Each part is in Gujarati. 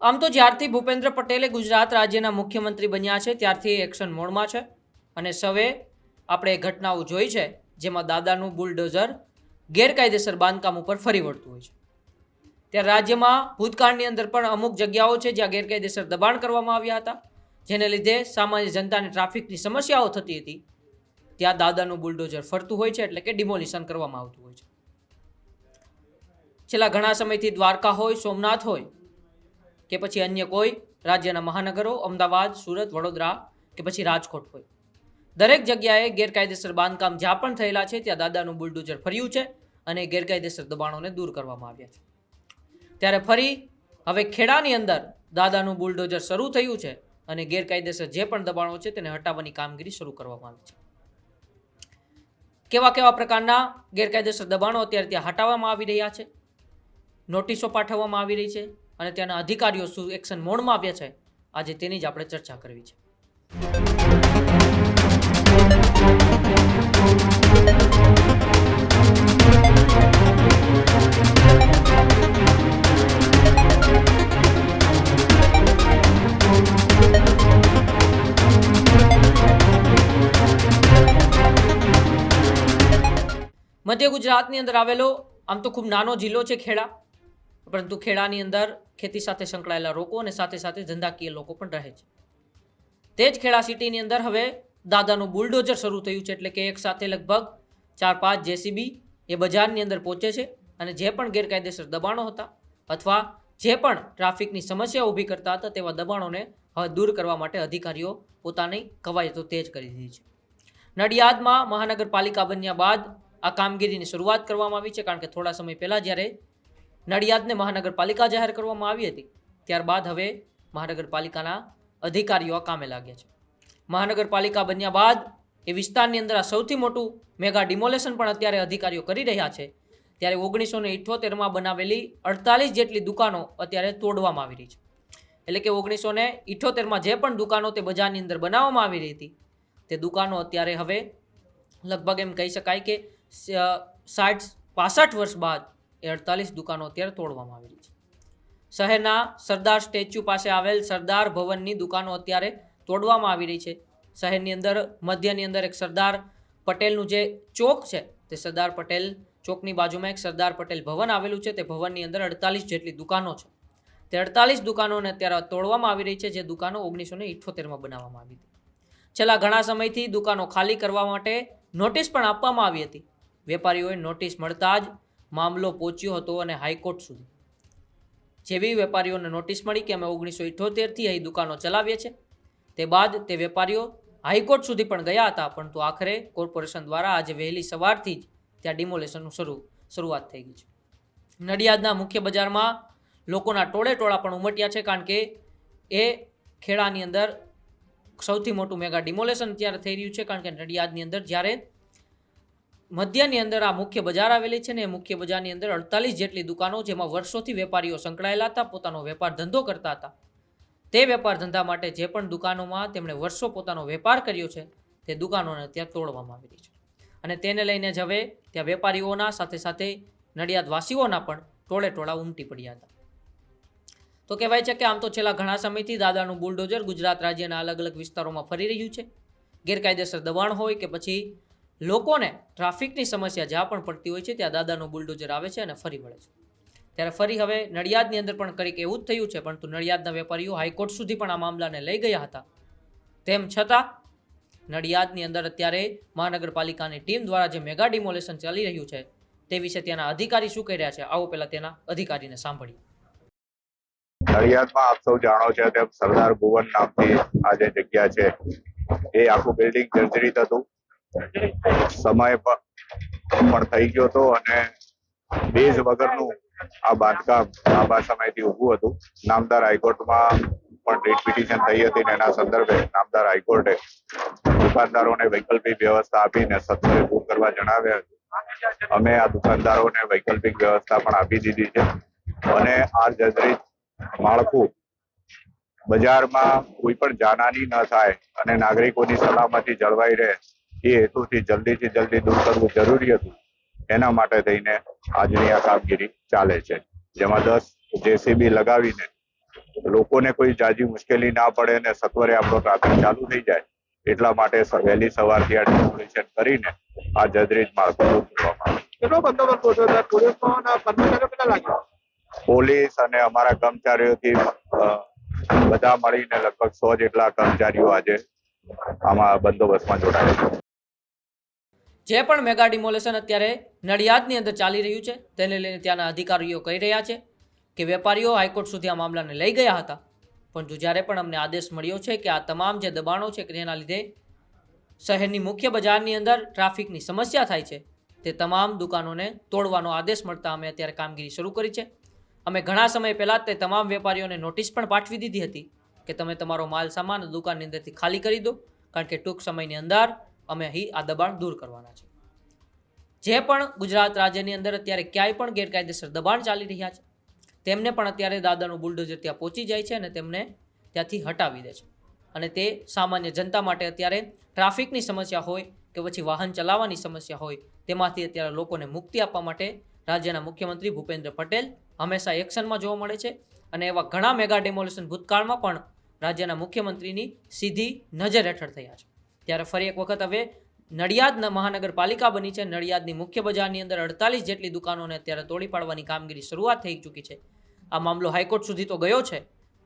આમ તો જ્યારથી ભૂપેન્દ્ર પટેલે ગુજરાત રાજ્યના મુખ્યમંત્રી બન્યા છે, ત્યારથી એક્શન મોડમાં છે. અને સવે આપણે ઘટનાઓ જોઈ છે, જેમાં દાદાનું બુલડોઝર ગેરકાયદેસર બાંધકામ ઉપર ફરી વળતું હોય છે. ત્યારે રાજ્યમાં ભૂતકાળની અંદર પણ અમુક જગ્યાઓ છે, જ્યાં ગેરકાયદેસર દબાણ કરવામાં આવ્યા હતા. જેને લીધે સામાન્ય જનતાને ટ્રાફિકની સમસ્યાઓ થતી હતી. ત્યાં દાદાનું બુલડોઝર ફરતું હોય છે, એટલે કે ડિમોલિશન કરવામાં આવતું હોય છે. છેલ્લા ઘણા સમયથી દ્વારકા હોય, સોમનાથ હોય કે પછી અન્ય કોઈ રાજ્યના મહાનગરો, અમદાવાદ, સુરત, વડોદરા કે પછી રાજકોટ હોય. દરેક જગ્યાએ ગેરકાયદેસર બાંધકામ જ્યાં પણ થયેલા છે, ત્યાં દાદાનું બુલડોઝર ફર્યું છે અને ગેરકાયદેસર દબાણોને દૂર કરવામાં આવ્યા છે. ત્યારે ફરી હવે ખેડાની અંદર દાદાનું બુલડોઝર શરૂ થયું છે અને ગેરકાયદેસર જે પણ દબાણો છે તેને હટાવવાની કામગીરી શરૂ કરવામાં આવી છે. કેવા કેવા પ્રકારના ગેરકાયદેસર દબાણો અત્યારે ત્યાં હટાવવામાં આવી રહ્યા છે? નોટિસો પાઠવવામાં આવી રહી છે? અને ત્યાંના અધિકારીઓ શું એક્શન મોડમાં આવ્યા છે, આજે તેની જ આપણે ચર્ચા કરવી છે. મધ્ય ગુજરાતની અંદર આવેલો, આમ તો ખૂબ નાનો જિલ્લો છે ખેડા. પરંતુ ખેડાની અંદર ખેતી સાથે સંકળાયેલા લોકો અને સાથે સાથે ધંધાકીય લોકો પણ રહે છે. તે જ ખેડા સિટીની અંદર હવે દાદાનું બુલડોઝર શરૂ થયું છે એટલે કે એક સાથે લગભગ ચાર પાંચ જેસીબી એ બજારની અંદર પહોંચે છે અને જે પણ ગેરકાયદેસર દબાણો હતા અથવા જે પણ ટ્રાફિકની સમસ્યા ઊભી કરતા હતા તેવા દબાણોને હવે દૂર કરવા માટે અધિકારીઓ પોતાની કવાયતો તેજ કરી દીધી છે. નડિયાદમાં મહાનગરપાલિકા બન્યા બાદ આ કામગીરીની શરૂઆત કરવામાં આવી છે કારણ કે થોડા સમય પહેલાં જ્યારે નડિયાદને મહાનગરપાલિકા જાહેર કરવામાં આવી હતી. ત્યારબાદ હવે મહાનગરપાલિકાના અધિકારીઓ આ કામે લાગ્યા છે. મહાનગરપાલિકા બન્યા બાદ એ વિસ્તારની અંદર આ સૌથી મોટું મેગા ડિમોલેશન પણ અત્યારે અધિકારીઓ કરી રહ્યા છે. ત્યારે ઓગણીસો ને ઇઠ્ઠોતેરમાં બનાવેલી અડતાલીસ જેટલી દુકાનો અત્યારે તોડવામાં આવી રહી છે. એટલે કે ઓગણીસો ને ઇઠ્ઠોતેરમાં જે પણ દુકાનો તે બજારની અંદર બનાવવામાં આવી રહી હતી. તે દુકાનો અત્યારે હવે લગભગ એમ કહી શકાય કે સાઠ, પાસઠ વર્ષ બાદ એ અડતાલીસ દુકાનો અત્યારે તોડવામાં આવી રહી છે. શહેરના સરદાર સ્ટેચ્યુ પાસે આવેલ સરદાર ભવનની દુકાનો અત્યારે તોડવામાં આવી રહી છે. શહેરની અંદર, મધ્યની અંદર એક સરદાર પટેલનું જે ચોક છે, તે સરદાર પટેલ ચોકની બાજુમાં એક સરદાર પટેલ ભવન આવેલું છે, તે ભવનની અંદર અડતાલીસ જેટલી દુકાનો છે. તે અડતાલીસ દુકાનોને અત્યારે તોડવામાં આવી રહી છે, જે દુકાનો ઓગણીસો ને ઇઠ્ઠોતેરમાં બનાવવામાં આવી હતી. છેલ્લા ઘણા સમયથી દુકાનો ખાલી કરવા માટે નોટિસ પણ આપવામાં આવી હતી. વેપારીઓએ નોટિસ મળતા જ મામલો પહોંચ્યો હતો અને હાઈકોર્ટ સુધી. જેવી વેપારીઓને નોટિસ મળી કે અમે ઓગણીસો ઇઠોતેરથી અહીં દુકાનો ચલાવીએ છીએ. તે બાદ તે વેપારીઓ હાઈકોર્ટ સુધી પણ ગયા હતા, પરંતુ આખરે કોર્પોરેશન દ્વારા આજે વહેલી સવારથી જ ત્યાં ડિમોલેશનનું શરૂ, શરૂઆત થઈ ગઈ છે. નડિયાદના મુખ્ય બજારમાં લોકોના ટોળે ટોળા પણ ઉમટ્યા છે, કારણ કે એ ખેડાની અંદર સૌથી મોટું મેગા ડિમોલેશન ત્યારે થઈ રહ્યું છે, કારણ કે નડિયાદની અંદર જ્યારે મધ્યની અંદર આ મુખ્ય બજાર આવેલી છે ને મુખ્ય બજારની અંદર અડતાલીસ જેટલી દુકાનો જેમાં વર્ષોથી વેપારીઓ સંકળાયેલા હતા, પોતાનો વેપાર ધંધો કરતા હતા. તે વેપાર ધંધા માટે જે પણ દુકાનોમાં તેમણે વર્ષો પોતાનો વેપાર કર્યો છે, તે દુકાનોને ત્યાં તોડવામાં આવી રહી છે. અને તેને લઈને જ હવે ત્યાં વેપારીઓના સાથે સાથે નડિયાદવાસીઓના પણ ટોળે ટોળા ઉમટી પડ્યા હતા. તો કહેવાય છે કે આમ તો છેલ્લા ઘણા સમયથી દાદાનું બુલડોઝર ગુજરાત રાજ્યના અલગ અલગ વિસ્તારોમાં ફરી રહ્યું છે. ગેરકાયદેસર દબાણ હોય કે પછી લોકોને ટ્રાફિકની સમસ્યા જ્યાં પણ પડતી હોય છે, ત્યાં દાદાનું બુલડોઝર આવે છે અને ફરી વળે છે. ત્યારે ફરી હવે નડિયાદની અંદર પણ કંઈક એવું જ થયું છે, પરંતુ નડિયાદના વેપારીઓ હાઈકોર્ટ સુધી પણ આ મામલાને લઈ ગયા હતા. તેમ છતાં, નડિયાદની અંદર અત્યારે મહાનગરપાલિકાની ટીમ દ્વારા જે મેગા ડિમોલેશન ચાલી રહ્યું છે, તે વિશે ત્યાંના અધિકારી શું કહી રહ્યા છે? આવો પહેલા તેના અધિકારીને સાંભળીએ. નડિયાદમાં આપ સૌ જાણો છો તેમ સરદાર ભુવન નામની આ જે જગ્યા છે, એ આખું બિલ્ડિંગ જર્જરિત હતું. સમય પણ થઈ ગયો હતો અને બેઝ વગરનું આ બાંધકામ લાંબા સમયથી ઊભું હતું. નામદાર હાઈકોર્ટમાં પણ રીટ પિટિશન થઈ હતી ને એના સંદર્ભે નામદાર હાઈકોર્ટે દુકાનદારોને વૈકલ્પિક વ્યવસ્થા આપીને સત્વરે ઊભું કરવા જણાવ્યા હતું અમે આ દુકાનદારોને વૈકલ્પિક વ્યવસ્થા પણ આપી દીધી છે અને આ જજરીત માળખું બજારમાં કોઈ પણ જાનહાની ન થાય અને નાગરિકોની સલામતી જળવાઈ રહે એ હેતુથી જલ્દીથી જલ્દી દૂર કરવું જરૂરી હતું. એના માટે થઈને આજની આ કામગીરી ચાલે છે. જેમાં દસ જેસીબી લગાવીને લોકોને કોઈ જાજી મુશ્કેલી ના પડે અને સત્વરે આપણો ટ્રાફિક ચાલુ થઈ જાય એટલા માટે વહેલી સવારથી આ ડેમોલિશન કરીને આ જદરીજ લાગ્યા? પોલીસ અને અમારા કર્મચારીઓથી બધા મળીને લગભગ સો જેટલા કર્મચારીઓ આજે આમાં બંદોબસ્તમાં જોડાયા છે. જે પણ મેગા ડિમોલેશન અત્યારે નડિયાદની અંદર ચાલી રહ્યું છે, તેને લઈને ત્યાંના અધિકારીઓ કહી રહ્યા છે કે વેપારીઓ હાઈકોર્ટ સુધી આ મામલાને લઈ ગયા હતા. પરંતુ જ્યારે પણ અમને આદેશ મળ્યો છે કે આ તમામ જે દબાણો છે કે જેના લીધે શહેરની મુખ્ય બજારની અંદર ટ્રાફિકની સમસ્યા થાય છે, તે તમામ દુકાનોને તોડવાનો આદેશ મળતા અમે અત્યારે કામગીરી શરૂ કરી છે. અમે ઘણા સમય પહેલાં તે તમામ વેપારીઓને નોટિસ પણ પાઠવી દીધી હતી કે તમે તમારો માલ સામાન દુકાનની અંદરથી ખાલી કરી દો, કારણ કે ટૂંક સમયની અંદર અમે અહીં આ દબાણ દૂર કરવાના છે જે પણ ગુજરાત રાજ્યની અંદર અત્યારે ક્યાંય પણ ગેરકાયદેસર દબાણ ચાલી રહ્યા છે, તેમને પણ અત્યારે દાદાનું બુલડોઝર ત્યાં પહોંચી જાય છે અને તેમને ત્યાંથી હટાવી દે છે. અને તે સામાન્ય જનતા માટે અત્યારે ટ્રાફિકની સમસ્યા હોય કે પછી વાહન ચલાવવાની સમસ્યા હોય, તેમાંથી અત્યારે લોકોને મુક્તિ આપવા માટે રાજ્યના મુખ્યમંત્રી ભૂપેન્દ્ર પટેલ હંમેશા એક્શનમાં જોવા મળે છે અને એવા ઘણા મેગા ડેમોલેશન ભૂતકાળમાં પણ રાજ્યના મુખ્યમંત્રીની સીધી નજર હેઠળ થયા છે. ત્યારે ફરી એક વખત હવે નડિયાદ મહાનગરપાલિકા બની છે. નડિયાદની મુખ્ય બજારની અંદર અડતાલીસ જેટલી દુકાનોને અત્યારે તોડી પાડવાની કામગીરી શરૂઆત થઈ ચૂકી છે. આ મામલો હાઈકોર્ટ સુધી તો ગયો છે.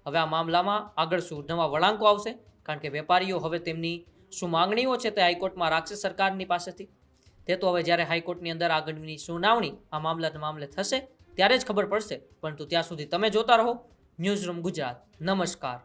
હવે આ મામલામાં આગળ શું નવા વળાંકો આવશે? કારણ કે વેપારીઓ હવે તેમની શું માંગણીઓ છે તે હાઈકોર્ટમાં રાખશે સરકારની પાસેથી? તે તો હવે જ્યારે હાઈકોર્ટની અંદર આગળની સુનાવણી આ મામલા મામલે થશે ત્યારે જ ખબર પડશે. પરંતુ ત્યાં સુધી તમે જોતા રહો. News room Gujarat. નમસ્કાર.